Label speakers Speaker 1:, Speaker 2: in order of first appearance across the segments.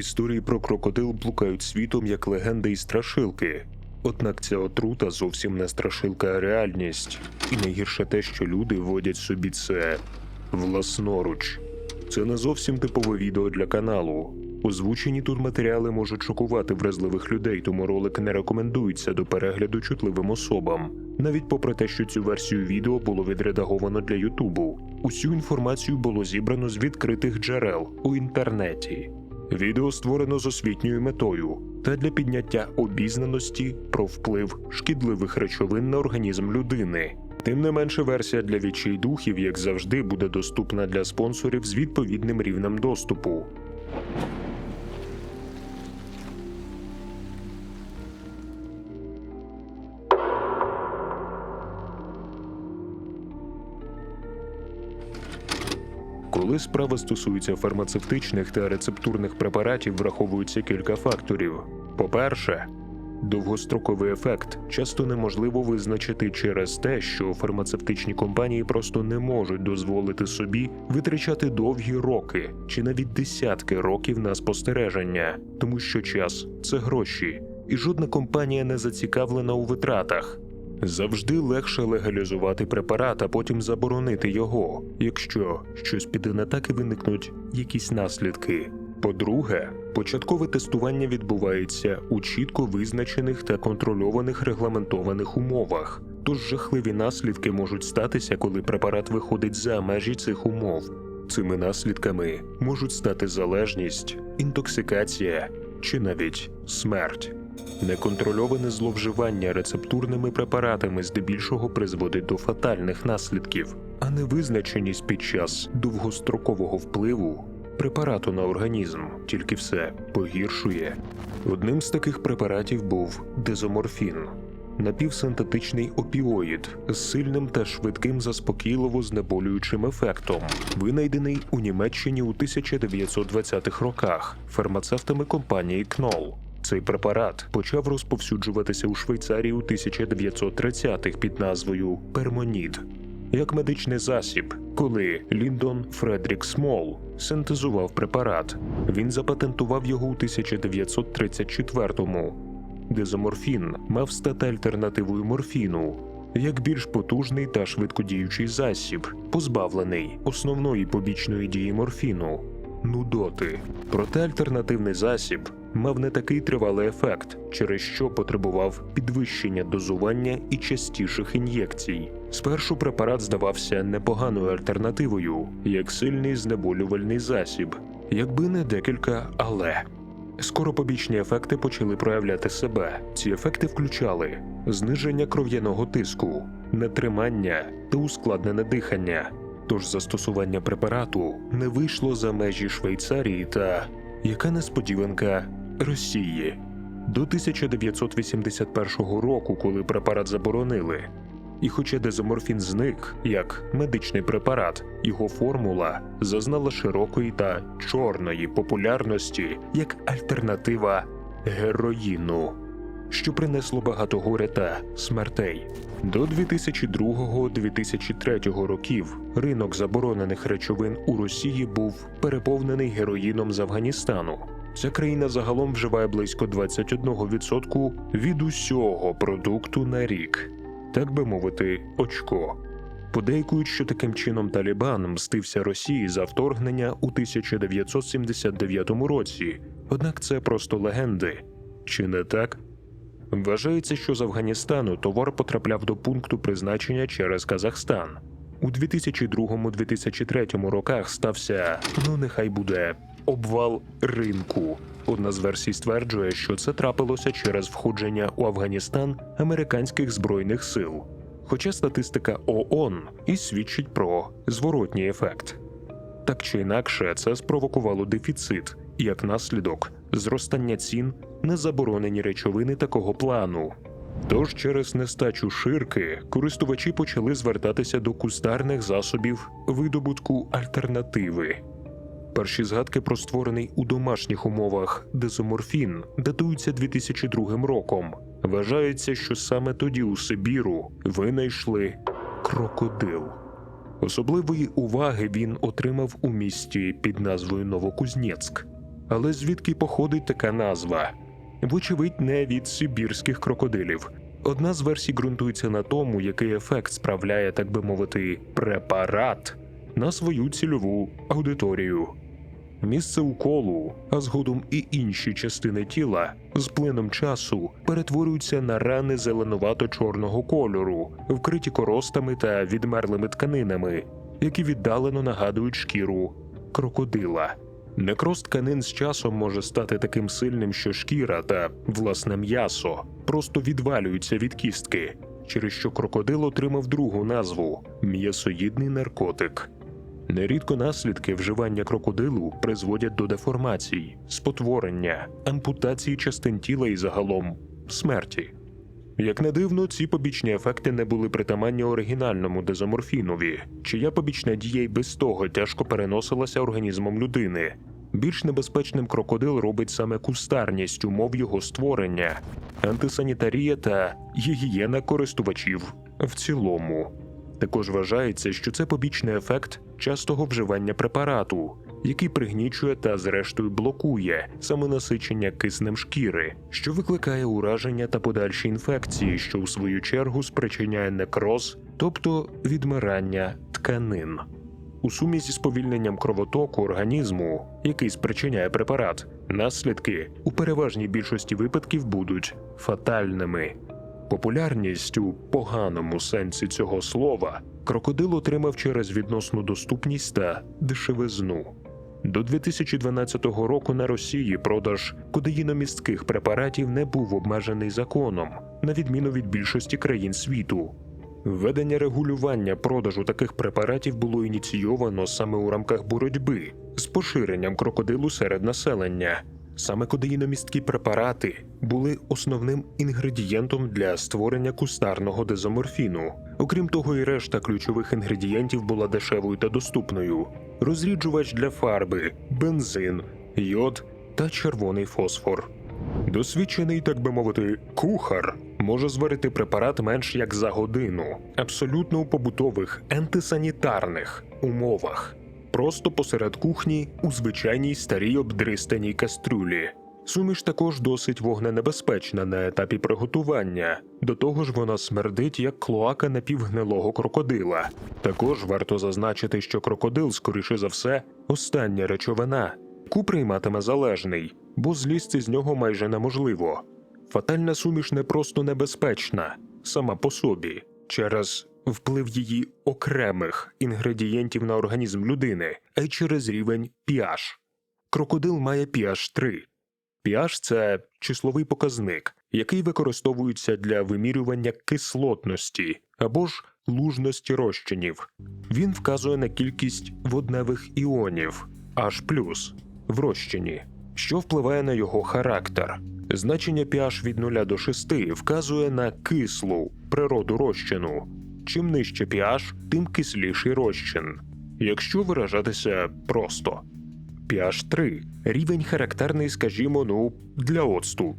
Speaker 1: Історії про крокодил блукають світом як легенди і страшилки. Однак ця отрута зовсім не страшилка, а реальність. І найгірше те, що люди вводять собі це власноруч. Це не зовсім типове відео для каналу. Озвучені тут матеріали можуть шокувати вразливих людей, тому ролик не рекомендується до перегляду чутливим особам. Навіть попри те, що цю версію відео було відредаговано для Ютубу. Усю інформацію було зібрано з відкритих джерел у інтернеті. Відео створено з освітньою метою та для підняття обізнаності про вплив шкідливих речовин на організм людини. Тим не менше, версія для відчайдухів, як завжди, буде доступна для спонсорів з відповідним рівнем доступу. Коли справа стосується фармацевтичних та рецептурних препаратів, враховується кілька факторів. По-перше, довгостроковий ефект часто неможливо визначити через те, що фармацевтичні компанії просто не можуть дозволити собі витрачати довгі роки чи навіть десятки років на спостереження, тому що час це гроші, і жодна компанія не зацікавлена у витратах. Завжди легше легалізувати препарат, а потім заборонити його, якщо щось піде не так і виникнуть якісь наслідки. По-друге, початкове тестування відбувається у чітко визначених та контрольованих регламентованих умовах, тож жахливі наслідки можуть статися, коли препарат виходить за межі цих умов. Цими наслідками можуть стати залежність, інтоксикація чи навіть смерть. Неконтрольоване зловживання рецептурними препаратами здебільшого призводить до фатальних наслідків, а невизначеність під час довгострокового впливу препарату на організм тільки все погіршує. Одним з таких препаратів був дезоморфін. Напівсинтетичний опіоїд з сильним та швидким заспокійливо знеболюючим ефектом, винайдений у Німеччині у 1920-х роках фармацевтами компанії Knoll. Цей препарат почав розповсюджуватися у Швейцарії у 1930-х під назвою Пермонід як медичний засіб, коли Ліндон Фредрік Смол синтезував препарат. Він запатентував його у 1934-му. Дезоморфін мав стати альтернативою морфіну як більш потужний та швидкодіючий засіб, позбавлений основної побічної дії морфіну нудоти. Проте альтернативний засіб мав не такий тривалий ефект, через що потребував підвищення дозування і частіших ін'єкцій. Спершу препарат здавався непоганою альтернативою, як сильний знеболювальний засіб, якби не декілька але. Скоро побічні ефекти почали проявляти себе. Ці ефекти включали зниження кров'яного тиску, нетримання та ускладнене дихання. Тож застосування препарату не вийшло за межі Швейцарії та яка несподіванка Росії. До 1981 року, коли препарат заборонили. І хоча дезоморфін зник як медичний препарат, його формула зазнала широкої та чорної популярності як альтернатива героїну, що принесло багато горя та смертей. До 2002-2003 років ринок заборонених речовин у Росії був переповнений героїном з Афганістану. Ця країна загалом вживає близько 21% від усього продукту на рік, так би мовити, очко. Подейкують, що таким чином Талібан мстився Росії за вторгнення у 1979 році, однак це просто легенди. Чи не так? Вважається, що з Афганістану товар потрапляв до пункту призначення через Казахстан. У 2002-2003 роках стався, ну нехай буде, обвал ринку. Одна з версій стверджує, що це трапилося через входження у Афганістан американських збройних сил. Хоча статистика ООН і свідчить про зворотній ефект. Так чи інакше, це спровокувало дефіцит і як наслідок зростання цін на заборонені речовини такого плану. Тож через нестачу ширки користувачі почали звертатися до кустарних засобів видобутку альтернативи. Перші згадки про створений у домашніх умовах дезоморфін датуються 2002 роком. Вважається, що саме тоді у Сибіру винайшли крокодил. Особливої уваги він отримав у місті під назвою Новокузнєцьк. Але звідки походить така назва? Вочевидь, не від сибірських крокодилів. Одна з версій ґрунтується на тому, який ефект справляє, так би мовити, препарат на свою цільову аудиторію. Місце уколу, а згодом і інші частини тіла з плином часу перетворюються на рани зеленувато-чорного кольору, вкриті коростами та відмерлими тканинами, які віддалено нагадують шкіру крокодила. Некроз тканин з часом може стати таким сильним, що шкіра та власне м'ясо просто відвалюються від кістки, через що крокодил отримав другу назву м'ясоїдний наркотик. Нерідко наслідки вживання крокодилу призводять до деформацій, спотворення, ампутації частин тіла і загалом смерті. Як не дивно, ці побічні ефекти не були притаманні оригінальному дезоморфінові, чия побічна дія й без того тяжко переносилася організмом людини. Більш небезпечним крокодил робить саме кустарність умов його створення, антисанітарія та гігієна користувачів в цілому. Також вважається, що це побічний ефект частого вживання препарату, який пригнічує та, зрештою, блокує самонасичення киснем шкіри, що викликає ураження та подальші інфекції, що у свою чергу спричиняє некроз, тобто відмирання тканин. У сумі зі сповільненням кровотоку організму, який спричиняє препарат, наслідки у переважній більшості випадків будуть фатальними. Популярність у поганому сенсі цього слова крокодил отримав через відносну доступність та дешевизну. До 2012 року на Росії продаж кодеїномістких препаратів не був обмежений законом, на відміну від більшості країн світу. Введення регулювання продажу таких препаратів було ініційовано саме у рамках боротьби з поширенням крокодилу серед населення. Саме кодеїномісткі препарати були основним інгредієнтом для створення кустарного дезоморфіну. Окрім того, і решта ключових інгредієнтів була дешевою та доступною: розріджувач для фарби, бензин, йод та червоний фосфор. Досвідчений, так би мовити, кухар може зварити препарат менш як за годину, абсолютно у побутових антисанітарних умовах, просто посеред кухні у звичайній старій обдристаній кастрюлі. Суміш також досить вогненебезпечна на етапі приготування. До того ж, вона смердить як клоака напівгнилого крокодила. Також варто зазначити, що крокодил, скоріше за все, остання речовина, яку прийматиме залежний, бо злізти з нього майже неможливо. Фатальна суміш не просто небезпечна сама по собі, через вплив її окремих інгредієнтів на організм людини, а й через рівень pH. Крокодил має pH 3. pH – це числовий показник, який використовується для вимірювання кислотності або ж лужності розчинів. Він вказує на кількість водневих іонів H+, в розчині, що впливає на його характер. Значення pH від 0 до 6 вказує на кислу природу розчину. Чим нижче pH, тим кисліший розчин. Якщо виражатися просто. pH 3 рівень характерний, скажімо, ну, для оцту.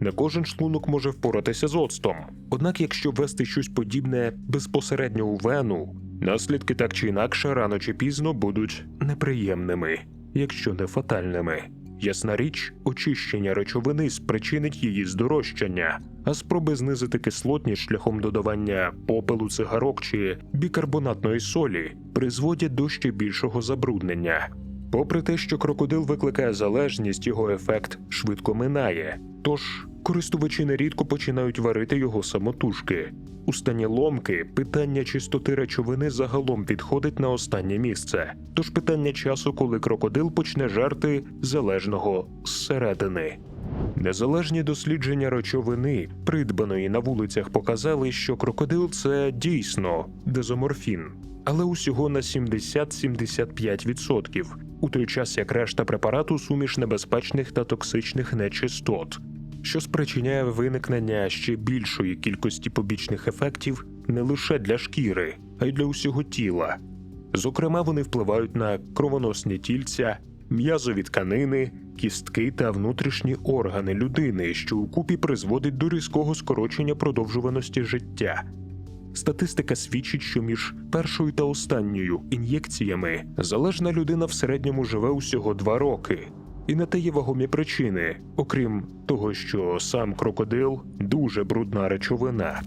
Speaker 1: Не кожен шлунок може впоратися з оцтом. Однак, якщо ввести щось подібне безпосередньо у вену, наслідки так чи інакше рано чи пізно будуть неприємними, якщо не фатальними. Ясна річ, очищення речовини спричинить її здорожчання, а спроби знизити кислотність шляхом додавання попелу цигарок чи бікарбонатної солі призводять до ще більшого забруднення. Попри те, що крокодил викликає залежність, його ефект швидко минає. Тож користувачі нерідко починають варити його самотужки. У стані ломки питання чистоти речовини загалом відходить на останнє місце. Тож питання часу, коли крокодил почне жерти залежного зсередини. Незалежні дослідження речовини, придбаної на вулицях, показали, що крокодил це дійсно дезоморфін, але усього на 70-75%, у той час як решта препарату суміш небезпечних та токсичних нечистот, що спричиняє виникнення ще більшої кількості побічних ефектів не лише для шкіри, а й для усього тіла. Зокрема, вони впливають на кровоносні тільця, м'язові тканини, кістки та внутрішні органи людини, що укупі призводить до різкого скорочення продовжуваності життя. Статистика свідчить, що між першою та останньою ін'єкціями залежна людина в середньому живе усього два роки. І на те є вагомі причини, окрім того, що сам крокодил дуже брудна речовина.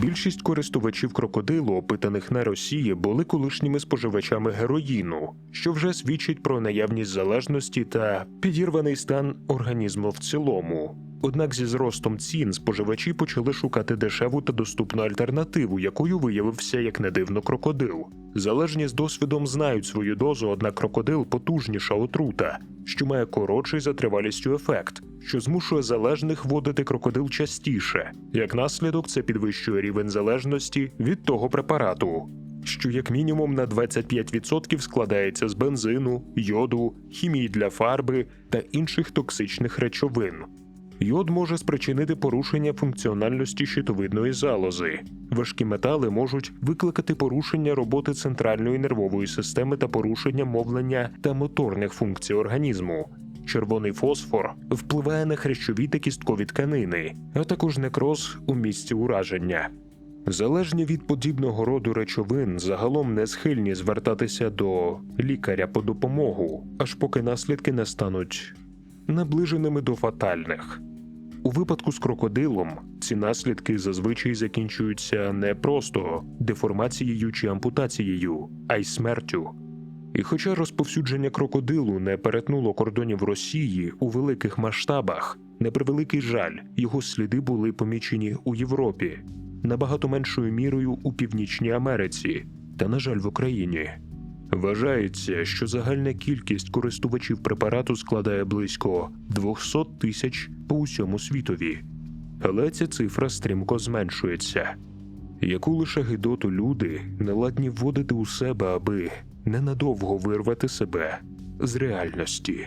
Speaker 1: Більшість користувачів крокодилу, опитаних на Росії, були колишніми споживачами героїну, що вже свідчить про наявність залежності та підірваний стан організму в цілому. Однак зі зростом цін споживачі почали шукати дешеву та доступну альтернативу, якою виявився як не дивно крокодил. Залежні з досвідом знають свою дозу, однак крокодил потужніша отрута, що має коротший за тривалістю ефект, що змушує залежних вводити крокодил частіше. Як наслідок, це підвищує рівень залежності від того препарату, що як мінімум на 25% складається з бензину, йоду, хімії для фарби та інших токсичних речовин. Йод може спричинити порушення функціональності щитовидної залози. Важкі метали можуть викликати порушення роботи центральної нервової системи та порушення мовлення та моторних функцій організму. Червоний фосфор впливає на хрящові та кісткові тканини, а також некроз у місці ураження. Залежні від подібного роду речовин загалом не схильні звертатися до лікаря по допомогу, аж поки наслідки не стануть наближеними до фатальних. У випадку з крокодилом ці наслідки зазвичай закінчуються не просто деформацією чи ампутацією, а й смертю. І хоча розповсюдження крокодилу не перетнуло кордонів Росії у великих масштабах, на превеликий жаль, його сліди були помічені у Європі, набагато меншою мірою у Північній Америці та, на жаль, в Україні. Вважається, що загальна кількість користувачів препарату складає близько 200 тисяч по усьому світові, але ця цифра стрімко зменшується. Яку лише гидоту люди не ладні вводити у себе, аби ненадовго вирвати себе з реальності.